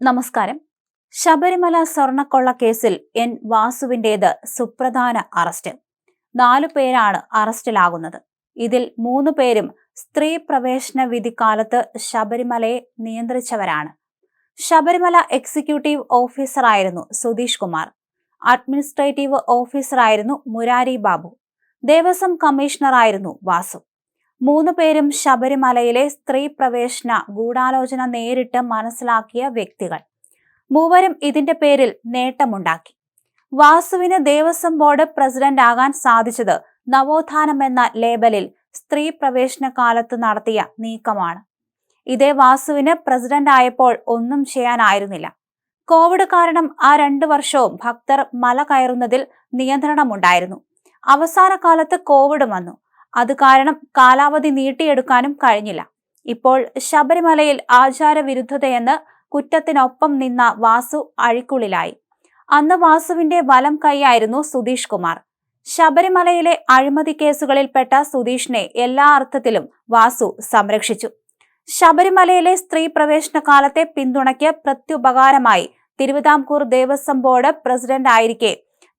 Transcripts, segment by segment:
നമസ്കാരം. ശബരിമല സ്വർണക്കൊള്ള കേസിൽ എൻ വാസുവിന്റേത് സുപ്രധാന അറസ്റ്റ്. നാലു പേരാണ് അറസ്റ്റിലാകുന്നത്. ഇതിൽ മൂന്ന് പേരും സ്ത്രീ പ്രവേശന വിധി കാലത്ത് ശബരിമലയെ നിയന്ത്രിച്ചവരാണ്. ശബരിമല എക്സിക്യൂട്ടീവ് ഓഫീസറായിരുന്നു സുധീഷ് കുമാർ. അഡ്മിനിസ്ട്രേറ്റീവ് ഓഫീസറായിരുന്നു മുരാരി ബാബു. ദേവസ്വം കമ്മീഷണറായിരുന്നു വാസു. മൂന്ന് പേരും ശബരിമലയിലെ സ്ത്രീ പ്രവേശന ഗൂഢാലോചന നേരിട്ട് മനസ്സിലാക്കിയ വ്യക്തികൾ. മൂവരും ഇതിന്റെ പേരിൽ നേട്ടമുണ്ടാക്കി. വാസുവിന് ദേവസ്വം ബോർഡ് പ്രസിഡന്റ് ആകാൻ സാധിച്ചത് നവോത്ഥാനം എന്ന ലേബലിൽ സ്ത്രീ പ്രവേശന കാലത്ത് നടത്തിയ നീക്കമാണ്. ഇതേ വാസുവിന് പ്രസിഡന്റ് ആയപ്പോൾ ഒന്നും ചെയ്യാനായിരുന്നില്ല. കോവിഡ് കാരണം ആ രണ്ടു വർഷവും ഭക്തർ മല കയറുന്നതിൽ നിയന്ത്രണമുണ്ടായിരുന്നു. അവസാന കാലത്ത് കോവിഡ് വന്നു. അത് കാരണം കാലാവധി നീട്ടിയെടുക്കാനും കഴിഞ്ഞില്ല. ഇപ്പോൾ ശബരിമലയിൽ ആചാരവിരുദ്ധതയെന്ന് കുറ്റത്തിനൊപ്പം നിന്ന വാസു അഴിക്കുള്ളിലായി. അന്ന് വാസുവിന്റെ വലം കൈയായിരുന്നു സുധീഷ് കുമാർ. ശബരിമലയിലെ അഴിമതി കേസുകളിൽപ്പെട്ട സുധീഷിനെ എല്ലാ അർത്ഥത്തിലും വാസു സംരക്ഷിച്ചു. ശബരിമലയിലെ സ്ത്രീ പ്രവേശന കാലത്തെ പിന്തുണയ്ക്ക് പ്രത്യുപകാരമായി തിരുവിതാംകൂർ ദേവസ്വം ബോർഡ് പ്രസിഡന്റ് ആയിരിക്കെ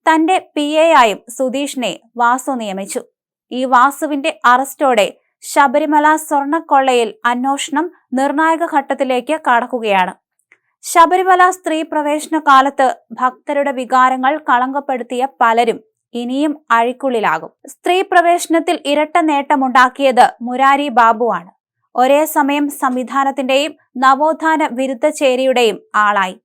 തന്റെ പി എ ആയും സുധീഷിനെ വാസു നിയമിച്ചു. ഈ വാസുവിന്റെ അറസ്റ്റോടെ ശബരിമല സ്വർണക്കൊള്ളയിൽ അന്വേഷണം നിർണായക ഘട്ടത്തിലേക്ക് കടക്കുകയാണ്. ശബരിമല സ്ത്രീ പ്രവേശന കാലത്ത് ഭക്തരുടെ വികാരങ്ങൾ കളങ്കപ്പെടുത്തിയ പലരും ഇനിയും അഴിക്കുള്ളിലാകും. സ്ത്രീ പ്രവേശനത്തിൽ ഇരട്ട നേട്ടമുണ്ടാക്കിയത് മുരാരി ബാബുവാണ്. ഒരേ സമയം സംവിധാനത്തിന്റെയും നവോത്ഥാന വിരുദ്ധ ചേരിയുടെയും ആളായി.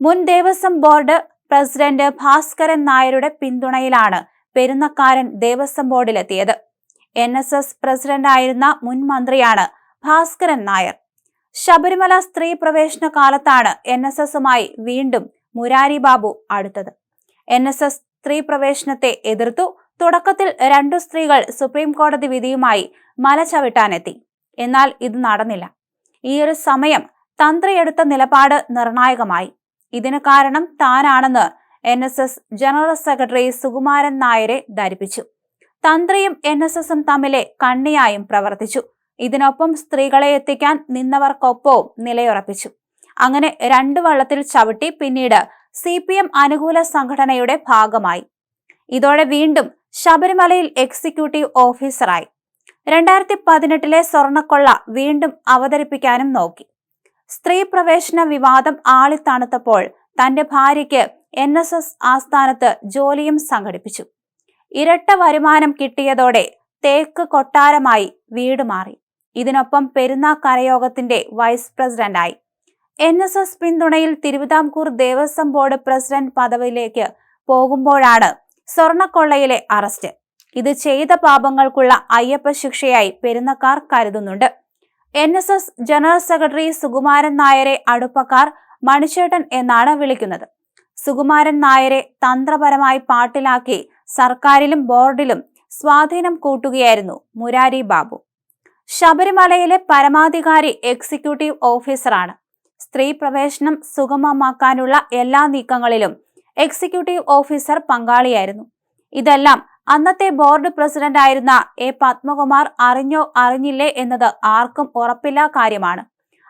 മുൻ ദേവസ്വം ബോർഡ് പ്രസിഡന്റ് ഭാസ്കരൻ നായരുടെ പിന്തുണയിലാണ് പെരുന്നക്കാരൻ ദേവസ്വം ബോർഡിലെത്തിയത്. എൻ എസ് എസ് പ്രസിഡന്റായിരുന്ന മുൻ മന്ത്രിയാണ് ഭാസ്കരൻ നായർ. ശബരിമല സ്ത്രീ പ്രവേശന കാലത്താണ് എൻ എസ് എസുമായി വീണ്ടും മുരാരി ബാബു അടുത്തത്. എൻ എസ് എസ് സ്ത്രീ പ്രവേശനത്തെ എതിർത്തു തുടക്കത്തിൽ രണ്ടു സ്ത്രീകൾ സുപ്രീം കോടതി വിധിയുമായി മല ചവിട്ടാനെത്തി. എന്നാൽ ഇത് നടന്നില്ല. ഈ ഒരു സമയം തന്ത്രിയെടുത്ത നിലപാട് നിർണായകമായി. ഇതിന് കാരണം താനാണെന്ന് N S S general secretary Sukumaran നായരെ ധരിപ്പിച്ചു. തന്ത്രിയും എൻ എസ് എസും തമ്മിലെ കണ്ണിയായും പ്രവർത്തിച്ചു. ഇതിനൊപ്പം സ്ത്രീകളെ എത്തിക്കാൻ നിന്നവർക്കൊപ്പവും നിലയുറപ്പിച്ചു. അങ്ങനെ രണ്ടു വള്ളത്തിൽ ചവിട്ടി പിന്നീട് സി പി എം അനുകൂല സംഘടനയുടെ ഭാഗമായി. ഇതോടെ വീണ്ടും ശബരിമലയിൽ എക്സിക്യൂട്ടീവ് ഓഫീസറായി. രണ്ടായിരത്തി പതിനെട്ടിലെ സ്വർണക്കൊള്ള വീണ്ടും അവതരിപ്പിക്കാനും നോക്കി. സ്ത്രീ പ്രവേശന വിവാദം ആളിത്തണുത്തപ്പോൾ തന്റെ ഭാര്യയ്ക്ക് എൻ എസ് എസ് ആസ്ഥാനത്ത് ജോലിയും സംഘടിപ്പിച്ചു. ഇരട്ട വരുമാനം കിട്ടിയതോടെ തേക്ക് കൊട്ടാരമായി വീട് മാറി. ഇതിനൊപ്പം പെരുന്നാ കരയോഗത്തിന്റെ വൈസ് പ്രസിഡന്റായി. എൻ എസ് എസ് പിന്തുണയിൽ തിരുവിതാംകൂർ ദേവസ്വം ബോർഡ് പ്രസിഡന്റ് പദവിയിലേക്ക് പോകുമ്പോഴാണ് സ്വർണക്കൊള്ളയിലെ അറസ്റ്റ്. ഇത് ചെയ്ത പാപങ്ങൾക്കുള്ള അയ്യപ്പ ശിക്ഷയായി പെരുന്നക്കാർ കരുതുന്നുണ്ട്. N S S general secretary Sukumaran നായരെ അടുപ്പക്കാർ മണിച്ചേട്ടൻ എന്നാണ് വിളിക്കുന്നത്. സുകുമാരൻ നായരെ തന്ത്രപരമായി പാട്ടിലാക്കി സർക്കാരിലും ബോർഡിലും സ്വാധീനം കൂട്ടുകയായിരുന്നു മുരാരി ബാബു. ശബരിമലയിലെ പരമാധികാരി എക്സിക്യൂട്ടീവ് ഓഫീസറാണ് സ്ത്രീ പ്രവേശനം സുഗമമാക്കാനുള്ള എല്ലാ നീക്കങ്ങളിലും എക്സിക്യൂട്ടീവ് ഓഫീസർ പങ്കാളിയായിരുന്നു. ഇതെല്ലാം അന്നത്തെ ബോർഡ് പ്രസിഡന്റ് ആയിരുന്ന എ പത്മകുമാർ അറിഞ്ഞോ അറിഞ്ഞില്ലേ എന്നത് ആർക്കും ഉറപ്പില്ല കാര്യമാണ്.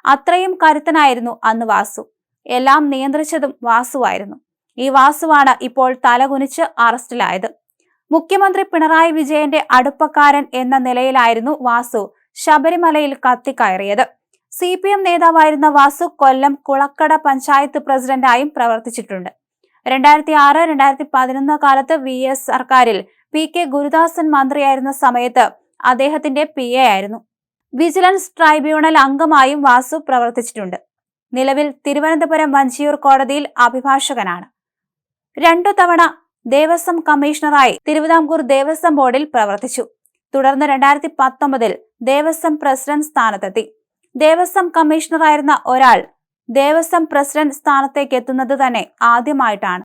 അത്രയും കരുത്തനായിരുന്നു അന്ന് വാസു. എല്ലാം നിയന്ത്രിച്ചതും വാസുവായിരുന്നു. ഈ വാസുവാണ് ഇപ്പോൾ തലകുനിച്ച് അറസ്റ്റിലായത്. മുഖ്യമന്ത്രി പിണറായി വിജയന്റെ അടുപ്പക്കാരൻ എന്ന നിലയിലായിരുന്നു വാസു ശബരിമലയിൽ കത്തിക്കയറിയത്. സി പി എം നേതാവായിരുന്ന വാസു കൊല്ലം കുളക്കട പഞ്ചായത്ത് പ്രസിഡന്റായും പ്രവർത്തിച്ചിട്ടുണ്ട്. രണ്ടായിരത്തി ആറ് രണ്ടായിരത്തി പതിനൊന്ന് കാലത്ത് വി എസ് സർക്കാരിൽ പി കെ ഗുരുദാസൻ മന്ത്രിയായിരുന്ന സമയത്ത് അദ്ദേഹത്തിന്റെ പി എ ആയിരുന്നു. വിജിലൻസ് ട്രൈബ്യൂണൽ അംഗമായും വാസു പ്രവർത്തിച്ചിട്ടുണ്ട്. നിലവിൽ തിരുവനന്തപുരം വഞ്ചിയൂർ കോടതിയിൽ അഭിഭാഷകനാണ്. രണ്ടു തവണ ദേവസ്വം കമ്മീഷണറായി തിരുവിതാംകൂർ ദേവസ്വം ബോർഡിൽ പ്രവർത്തിച്ചു. തുടർന്ന് രണ്ടായിരത്തി പത്തൊമ്പതിൽ ദേവസ്വം പ്രസിഡന്റ് സ്ഥാനത്തെത്തി. ദേവസ്വം കമ്മീഷണറായിരുന്ന ഒരാൾ ദേവസ്വം പ്രസിഡന്റ് സ്ഥാനത്തേക്ക് എത്തുന്നത് തന്നെ ആദ്യമായിട്ടാണ്.